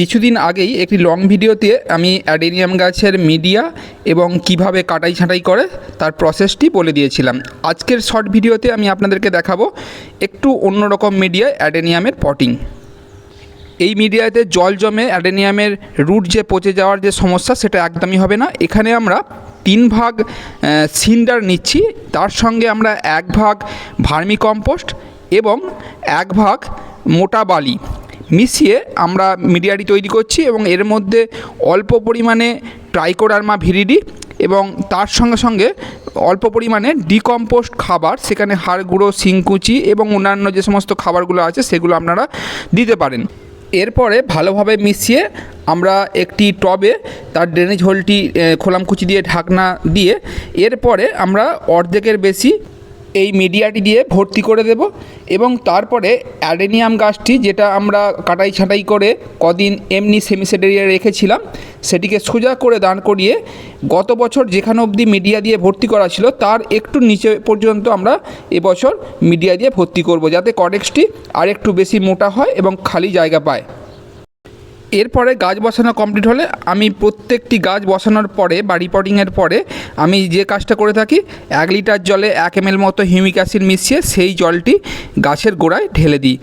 কিছুদিন আগেই একটি লং ভিডিওতে আমি অ্যাডেনিয়াম গাছের মিডিয়া এবং কীভাবে কাটাই ছাঁটাই করে তার প্রসেসটি বলে দিয়েছিলাম। আজকের শর্ট ভিডিওতে আমি আপনাদেরকে দেখাবো একটু অন্যরকম মিডিয়া অ্যাডেনিয়ামের পটিং এই মিডিয়াতে জল জমে অ্যাডেনিয়ামের রুট যে পচে যাওয়ার যে সমস্যা, সেটা একদমই হবে না। এখানে আমরা তিন ভাগ সিন্ডার নিচ্ছি। তার সঙ্গে আমরা এক ভাগ ভার্মি কম্পোস্ট এবং এক ভাগ মোটা বালি। মিশিয়ে আমরা মিডিয়াটি তৈরি করছি এবং এর মধ্যে অল্প পরিমাণে ট্রাইকোডার্মা ভিরিডি এবং তার সঙ্গে সঙ্গে অল্প পরিমাণে ডিকম্পোস্ট খাবার, সেখানে হাড় গুঁড়ো, শিংকুচি এবং অন্যান্য যে সমস্ত খাবারগুলো আছে সেগুলো আপনারা দিতে পারেন। এরপরে ভালোভাবে মিশিয়ে আমরা একটি টবে তার ড্রেনেজ হোলটি খোলামকুচি দিয়ে ঢাকনা দিয়ে এরপরে আমরা অর্ধেকের বেশি এই মিডিয়াটি দিয়ে ভর্তি করে দেব এবং তারপরে অ্যাডেনিয়াম গাছটি যেটা আমরা কাটাই ছাঁটাই করে কদিন এমনি সেমিসেডেরিয়া রেখেছিলাম, সেটিকে সোজা করে দাঁড় করিয়ে গত বছর যেখানে অবধি মিডিয়া দিয়ে ভর্তি করা ছিল, তার একটু নিচে পর্যন্ত আমরা এবছর মিডিয়া দিয়ে ভর্তি করব, যাতে কডেক্সটি আর একটু বেশি মোটা হয় এবং খালি জায়গা পায়। এরপরে গাছ বসানো কমপ্লিট হলে আমি প্রত্যেকটি গাছ বসানোর পরে বা রিপোর্টিংয়ের পরে আমি যে কাজটা করে থাকি, এক লিটার জলে এক এম মতো হিউমিক অ্যাসিড মিশিয়ে সেই জলটি গাছের গোড়ায় ঢেলে দিই।